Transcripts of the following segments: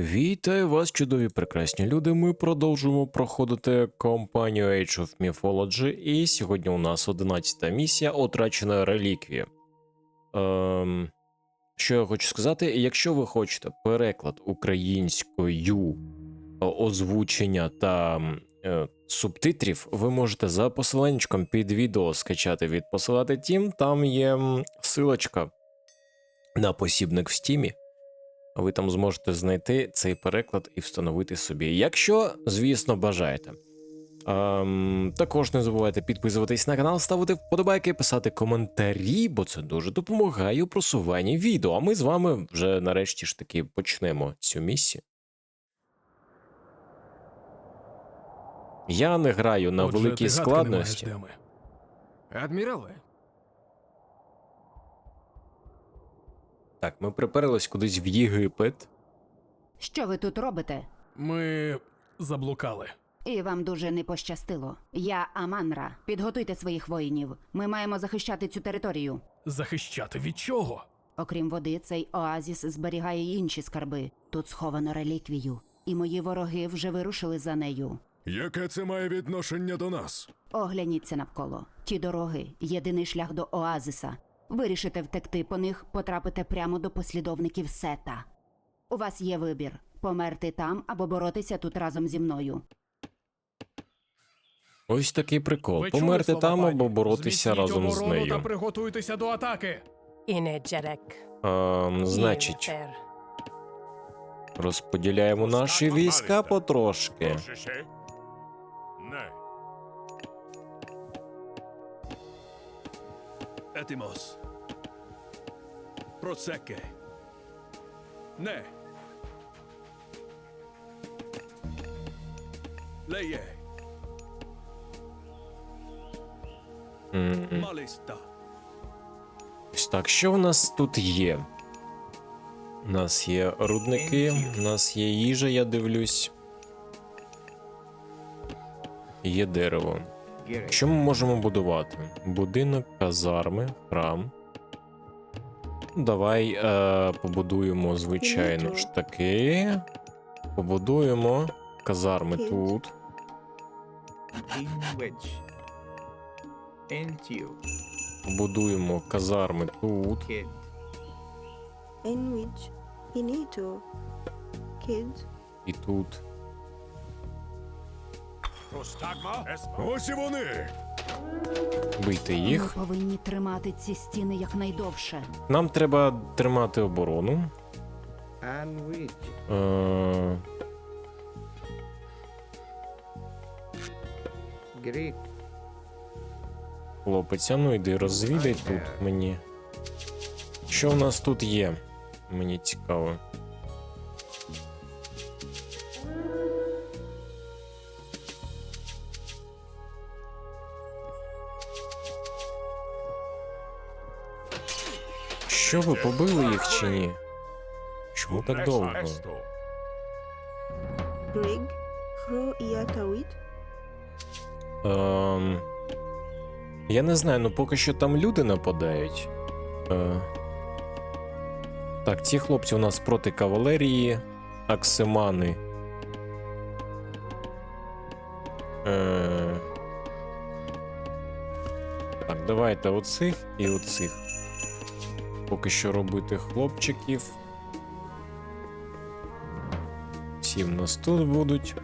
Вітаю вас, чудові прекрасні люди. Ми продовжуємо проходити компанію Age of Mythology, і сьогодні у нас 11 місія Отрачена реліквія. Ем, що я хочу сказати, якщо ви хочете переклад українською е, озвучення та е, субтитрів, ви можете за посиланнячком під відео скачати від посилати Тім. Там є силочка на посібник в стімі. Ви там зможете знайти цей переклад і встановити собі, якщо, звісно, бажаєте. Ем, також не забувайте підписуватись на канал, ставити вподобайки, писати коментарі, бо це дуже допомагає у просуванні відео. А ми з вами вже нарешті ж таки почнемо цю місію. Я не граю на Отже, великій ти гадки не складності. маєш, де ми. Адмірале, Так, ми приперились кудись в Єгипет. Що ви тут робите? ми заблукали. І вам дуже не пощастило. Я Аманра. Підготуйте своїх воїнів. Ми маємо захищати цю територію. Захищати від чого? Окрім води, цей оазіс зберігає й інші скарби. Тут сховано реліквію. І мої вороги вже вирушили за нею. Яке це має відношення до нас? Огляніться навколо. Ті дороги єдиний шлях до оазиса. Вирішите втекти по них, потрапите прямо до послідовників сета. У вас є вибір померти там або боротися тут разом зі мною. Ось такий прикол. Ви чули Померти слова там пані? або боротися Зміцніть разом з оборону нею. та приготуйтеся до атаки. Energetic. Ем, значить, розподіляємо наші війська потрошки. Трошечки? Процеке. Не. Леє. М, Малиста. Так, що в нас тут є? У нас є рудники, у нас є їжа, я дивлюсь. Є дерево. Що ми можемо будувати? Будинок, казарми, храм. Давай е, побудуємо, звичайно ж таки. Побудуємо казарми тут. Побудуємо казарми тут. І тут. Ось і вони. Бийте Ми їх. повинні тримати ці стіни якнайдовше. Нам треба тримати оборону. Е, хлопець, а ну йди розвідай тут мені. Що в нас тут є? Мені цікаво. Ви побили їх чи ні? Чому так довго? Ем, я не знаю, ну поки що там люди нападають. Е, так, ці хлопці у нас проти кавалерії, аксимани. Е, так, давайте оцих і оцих. Поки що робити хлопчиків. Всі в нас тут будуть.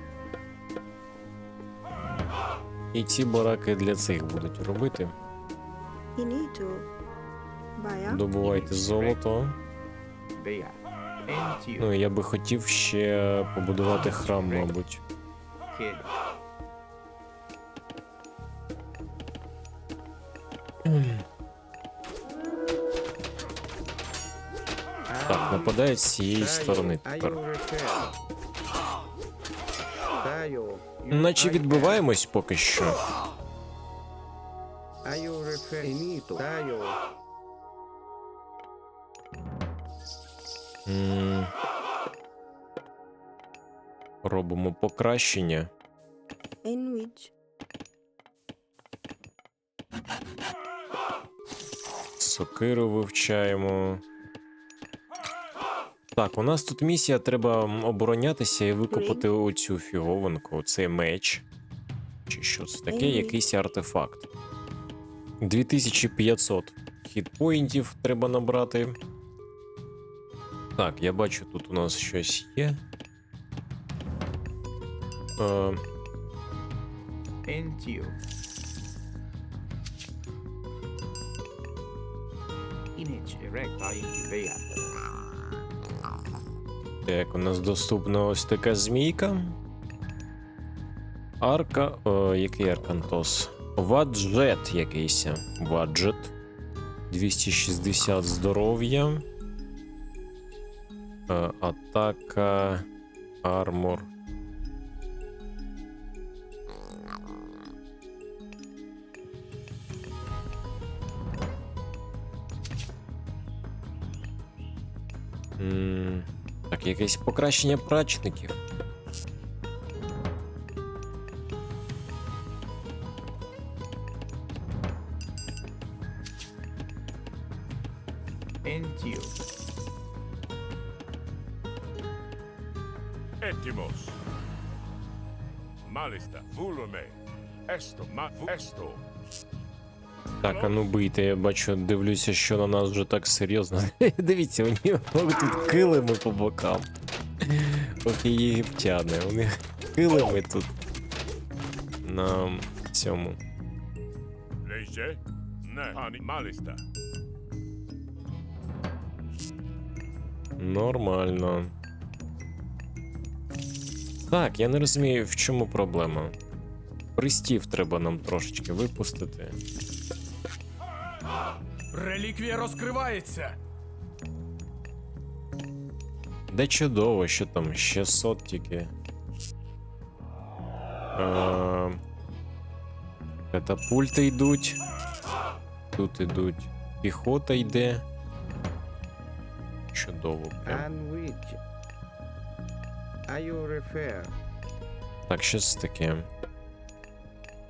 І ці бараки для цих будуть робити. Добувайте золото. Ну, я би хотів ще побудувати храм, мабуть. Нападають з цієї сторони тепер. Наче відбиваємось поки що. Робимо покращення. Сокиру вивчаємо. Так, у нас тут місія, треба оборонятися і викопати оцю фіговинку, цей меч. Чи що це таке? Якийсь артефакт. 2500 хітпоінтів треба набрати. Так, я бачу, тут у нас щось є. Е, Into. Image erect by incubate. Так, у нас доступна ось така змійка. Арка. О, який аркантос? Ваджет якийсь. Ваджет. 260 здоров'я. Е, Атака. Армор. якесь покращення прачників. Ettimos. Malista, vulume. Esto, ma, esto. Так, а ну бийте, я бачу, дивлюся, що на нас вже так серйозно. Дивіться, у нього тут килими по бокам. Поки єгиптяни, у них килими тут. На цьому. Нормально. Так, я не розумію, в чому проблема. Пристів треба нам трошечки випустити. Реліквія розкривається. Де чудово, що там 600 тільки. Е, Катапульти йдуть. Тут ідуть. Піхота йде. Чудово. Прям. Так, що це таке?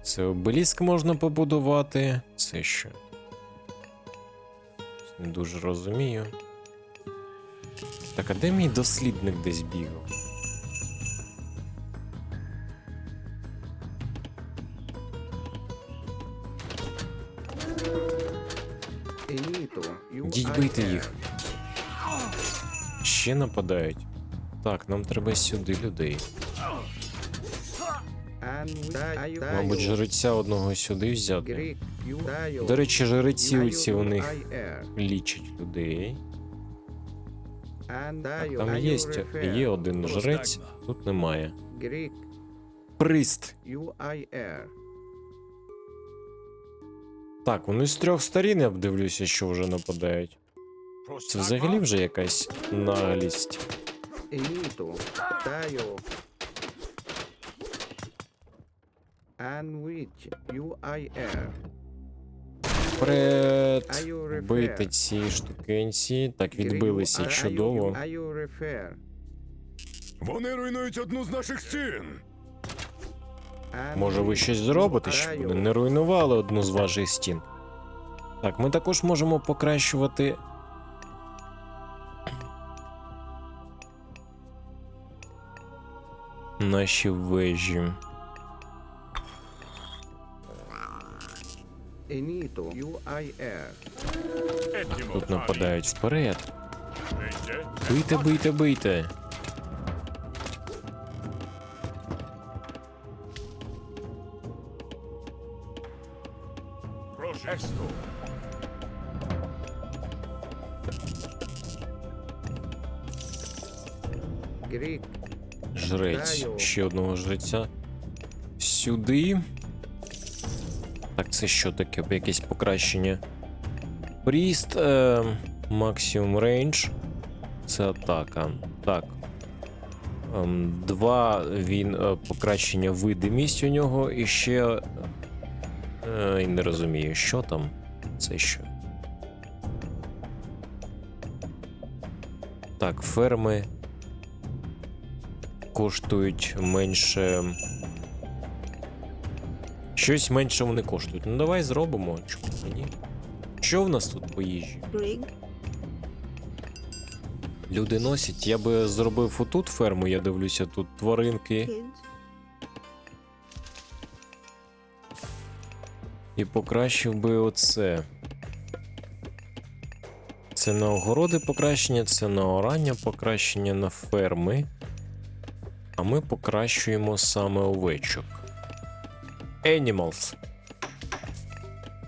Це обеліск можна побудувати. Це що? Не дуже розумію. Так, а де мій дослідник десь бігав? Йдіть бийте їх. Ще нападають. Так, нам треба сюди людей. Мабуть, жреця одного сюди взяти. До речі, жреці оці у них лічать людей. And? Там є, є один жрець, тут немає. Прист. Так, вони з трьох сторін я обдивлюся, що вже нападають. Це взагалі вже якась наглість. And which? You IR. Вперед. Бити ці штукенці. Так, відбилися чудово. Вони руйнують одну з наших стін. Може, ви щось зробите, щоб вони не руйнували одну з ваших стін. Так, ми також можемо покращувати. Наші вежі. Тут нападають вперед. Бийте, бийте, бийте. Жрець. Ще одного жреця. Сюди. Це що таке? Якесь покращення. Пріст. Е, максимум рейндж. Це атака. Так. Ем, два він е, покращення видимість у нього і ще. Е, не розумію, що там. Це що. Так, ферми коштують менше. Щось менше вони коштують. Ну давай зробимо. Чому б ні? Що в нас тут по їжі? Люди носять. Я би зробив отут ферму, я дивлюся, тут тваринки. І покращив би оце. Це на огороди покращення, це на орання покращення на ферми. А ми покращуємо саме овечок. Animals.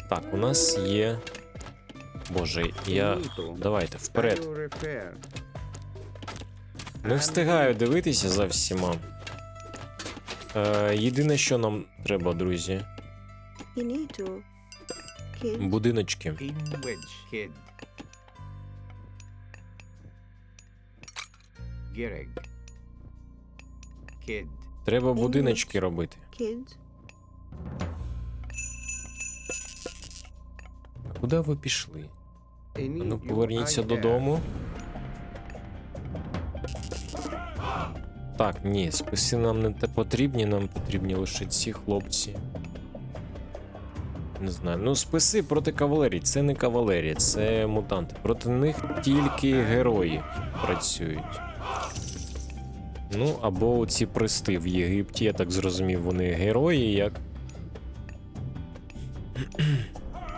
Так, у нас є. Боже, я. Давайте, вперед. Не встигаю дивитися за всіма. Е, єдине, що нам треба, друзі. Будиночки. Треба будиночки робити. Kids. А куди ви пішли? Ну, поверніться додому. Так, ні, списи нам не те потрібні, нам потрібні лише ці хлопці. Не знаю. Ну, списи проти кавалерії. Це не кавалерія, це мутанти. Проти них тільки герої працюють. Ну, або ці присти в Єгипті, я так зрозумів, вони герої, як.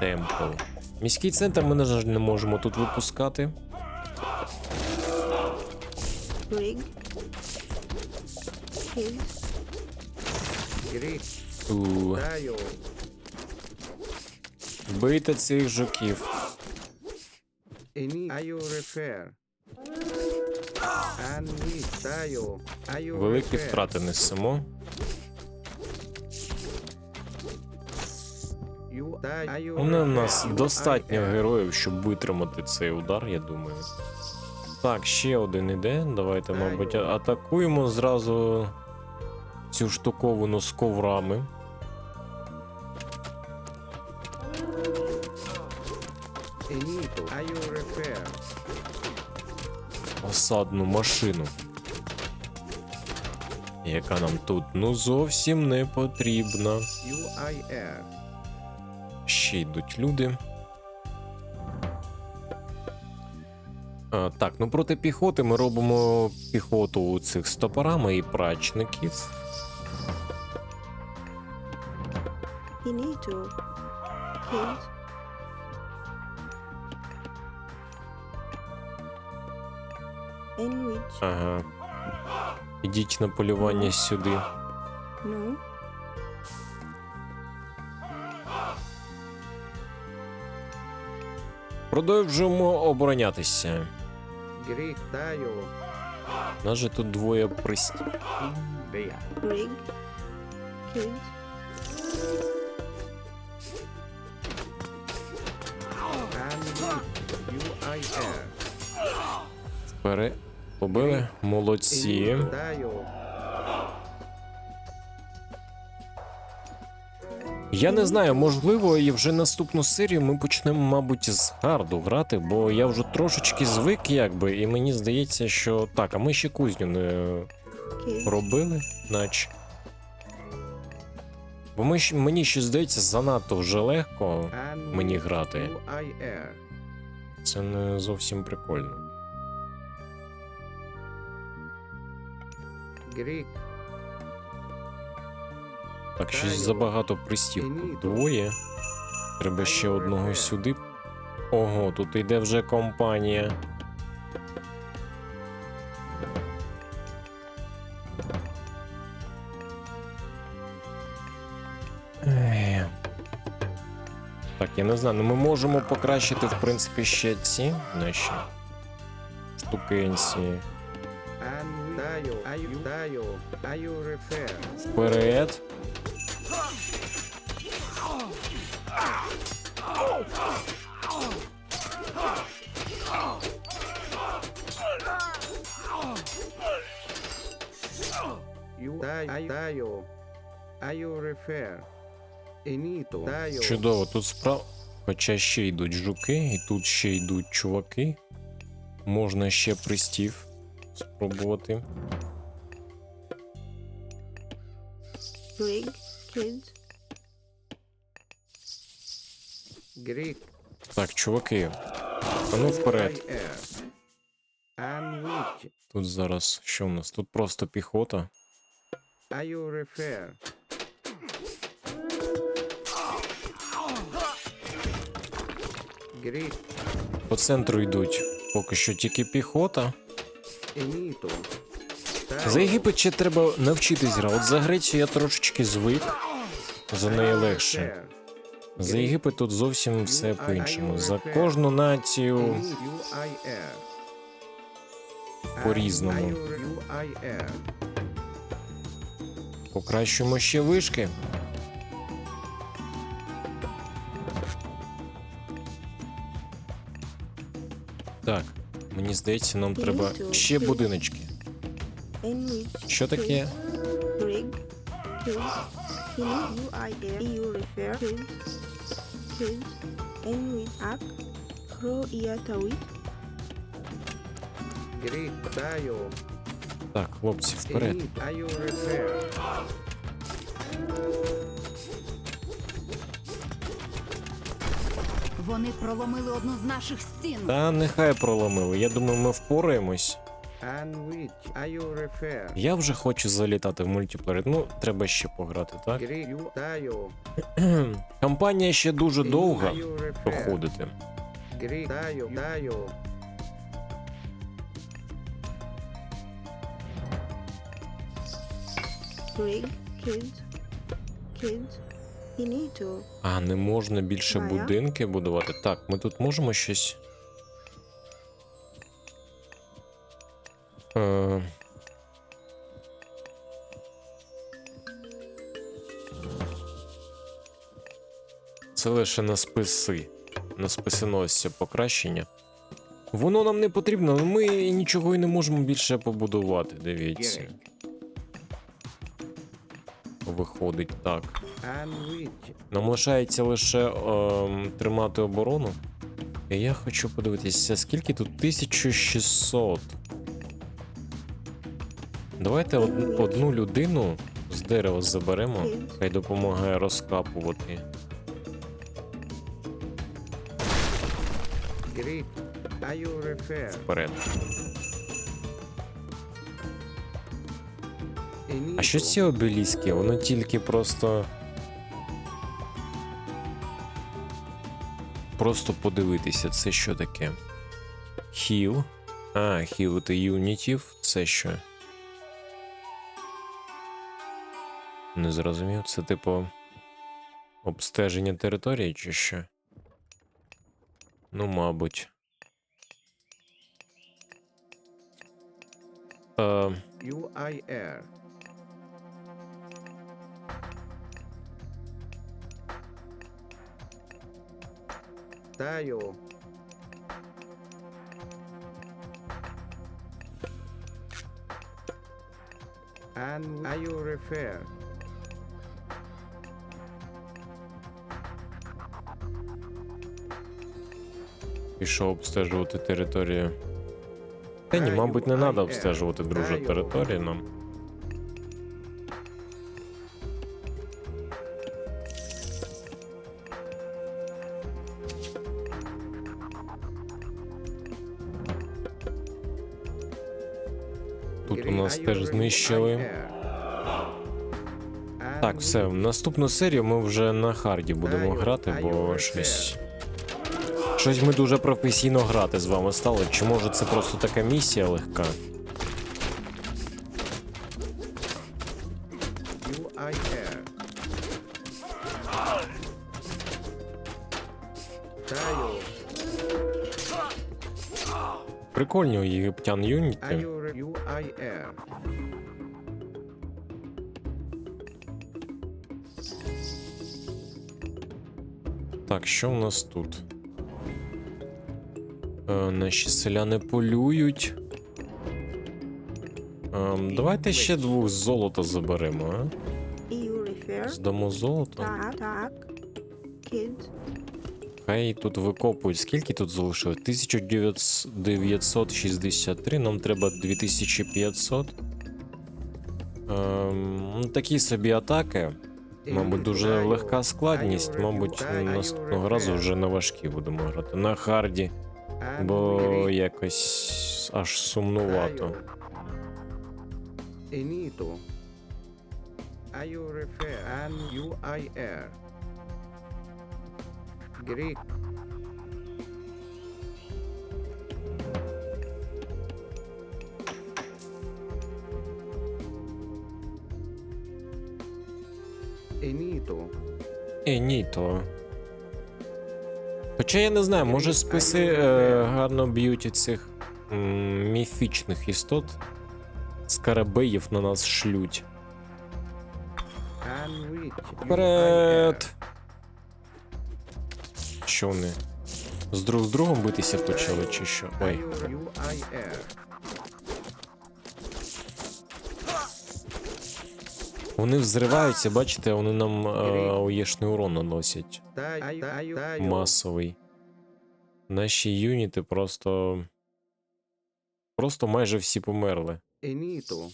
Темпл. Міський центр ми, на жаль, не можемо тут випускати. У, Бийте цих жуків. Великі втрати несемо. Вони в нас достатньо героїв, щоб витримати цей удар, я думаю. Так, ще один іде. Давайте, мабуть, атакуємо зразу цю штуковину з коврами. Осадну машину. Яка нам тут ну зовсім не потрібна. Ще йдуть люди. А, так, ну проти піхоти ми робимо піхоту у цих з топорами і прачників. Ага. Ідіть на полювання сюди. No. Продовжуємо оборонятися. У нас же тут двоє UIR. Вперед. Побили. Молодці. Я не знаю, можливо, і вже наступну серію ми почнемо, мабуть, з гарду грати, бо я вже трошечки звик, якби, і мені здається, що так, а ми ще кузню не робили, наче. Бо ми, мені ще здається, занадто вже легко мені грати. Це не зовсім прикольно. Greek. Так, щось забагато пристів. Двоє. Треба ще одного сюди. Ого, тут йде вже компанія. Так, я не знаю, ну ми можемо покращити, в принципі, ще ці наші штукенці. And you. I tayo. I. Tayo. Чудово, тут справ. Хоча ще йдуть жуки, і тут ще йдуть чуваки. Можна ще пристів спробувати. Rig. Kids. Greek. Так, чуваки. А ну вперед. Тут зараз що в нас? Тут просто піхота. Are you refer? Greek, По центру йдуть поки що тільки піхота. За Єгипет ще треба навчитись грати. От за Грецію я трошечки звик. За неї легше. За Єгипет тут зовсім все по-іншому. За кожну націю По-різному. UIR. покращуємо ще вишки. Так, мені здається, нам треба ще будиночки. Що таке? Rig, Так, хлопці, вперед. Вони проломили одну з наших стін. Та нехай проломили. Я думаю, ми впораємось. Я вже хочу залітати в мультиплеєр. Ну, треба ще пограти, так? Кампанія ще дуже довга проходити. Rig, kids, kids, Inito, А, не можна більше Майя? будинки будувати. Так, ми тут можемо щось. Е... Це лише на списи. На списиносця покращення. Воно нам не потрібно, але ми нічого і не можемо більше побудувати. Дивіться. Виходить так. Нам лишається лише ем, тримати оборону. І я хочу подивитися, скільки тут 1600. Давайте од- одну людину з дерева заберемо, хай допомагає розкапувати. Вперед. А що ці обеліски? Воно тільки просто. Просто подивитися, це що таке? Хіл. А, хілити юнітів. Це що? Не зрозумів. Це типу. Обстеження території чи що? Ну, мабуть. Е, UIR. Tayo. And are you refer? Пішов обстежувати територію. Та ні, мабуть, не треба обстежувати друже територію нам. Знищили. Так, все, наступну серію ми вже на харді будемо грати, бо щось. Щось ми дуже професійно грати з вами стали. Чи може це просто така місія легка? Прикольні у єгиптян юніти. Так, що у нас тут? Е, наші селяни полюють. Ем, давайте ще двох золота заберемо, а? Здамо золото. tag, kids, Хай тут викопують. Скільки тут залишилось? 1963, нам треба 2500. Ем, такі собі атаки. Мабуть, дуже легка складність. Мабуть, наступного разу вже на важкі будемо грати. На харді, бо якось аж сумнувато. Greek. Inito. І ні, то. Хоча я не знаю, може списи е, гарно б'ють цих м, міфічних істот. Скарабеїв на нас шлють. Вперед! Що вони? З друг з другом битися почали, чи що? Ой. Вони взриваються, бачите, вони нам е, уєшний урон наносять. Масовий. Наші юніти просто. Просто майже всі померли. Inito.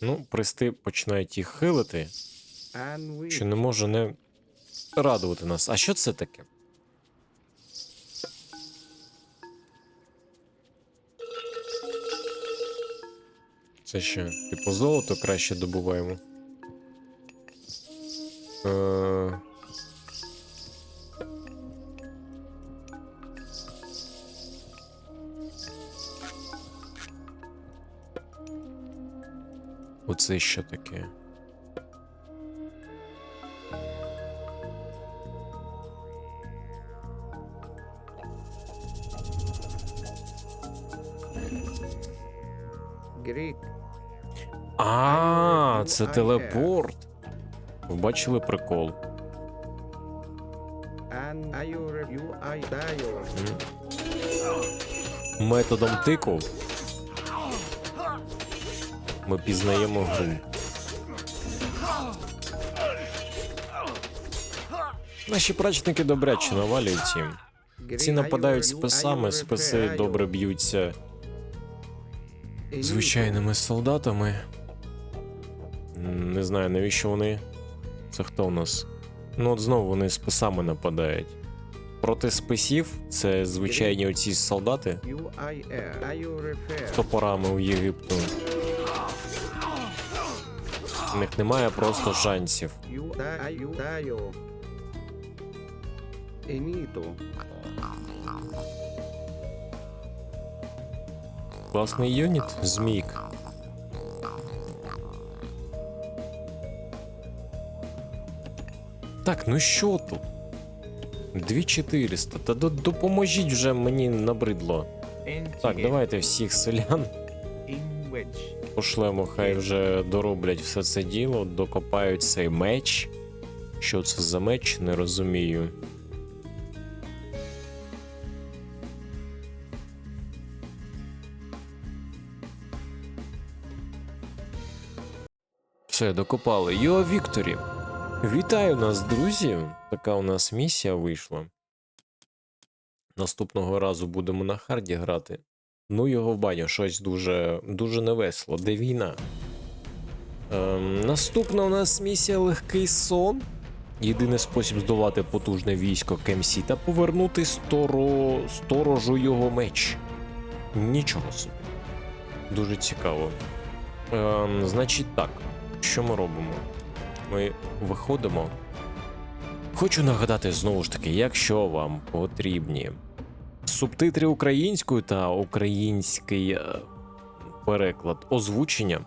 Ну, присти починають їх хилити, що не може не радувати нас. А що це таке? Це що, типу золото краще добуваємо? Е... Оце що таке? Greek. А, це телепорт. Ви бачили прикол? Методом тику ми пізнаємо гру. Наші прачники добряче навалюють їм. Ці нападають списами, списи добре б'ються звичайними солдатами. Не знаю, навіщо вони. Це хто у нас? Ну, от знову вони списами нападають. Проти списів це звичайні оці солдати refer. топорами у Єгипту. У них немає просто шансів. Класний юніт, змійк. Так, ну що тут? 2400. Та допоможіть вже мені набридло. Так, давайте всіх селян пошлемо, хай вже дороблять все це діло, докопають цей меч. Що це за меч, не розумію. Все, докопали. Йо, Вікторі. Вітаю нас, друзі. Така у нас місія вийшла. Наступного разу будемо на харді грати. Ну його в баню, щось дуже, дуже невесело. Де війна? Ем, наступна у нас місія легкий сон. Єдиний спосіб здолати потужне військо Кемсі та повернути сторо... сторожу його меч. Нічого собі. Дуже цікаво. Ем, значить так, що ми робимо? Ми виходимо. Хочу нагадати знову ж таки, якщо вам потрібні субтитри українською та український е, переклад озвучення,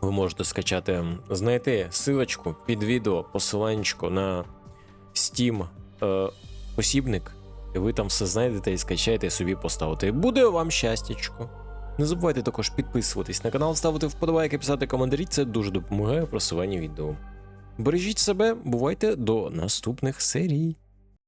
ви можете скачати, знайти силочку під відео, посиланчику на Steam е, посібник, і ви там все знайдете і скачаєте і собі поставите. Буде вам щастячко. Не забувайте також підписуватись на канал, ставити вподобайки, писати коментарі, це дуже допомагає в просуванні відео. Бережіть себе, бувайте до наступних серій.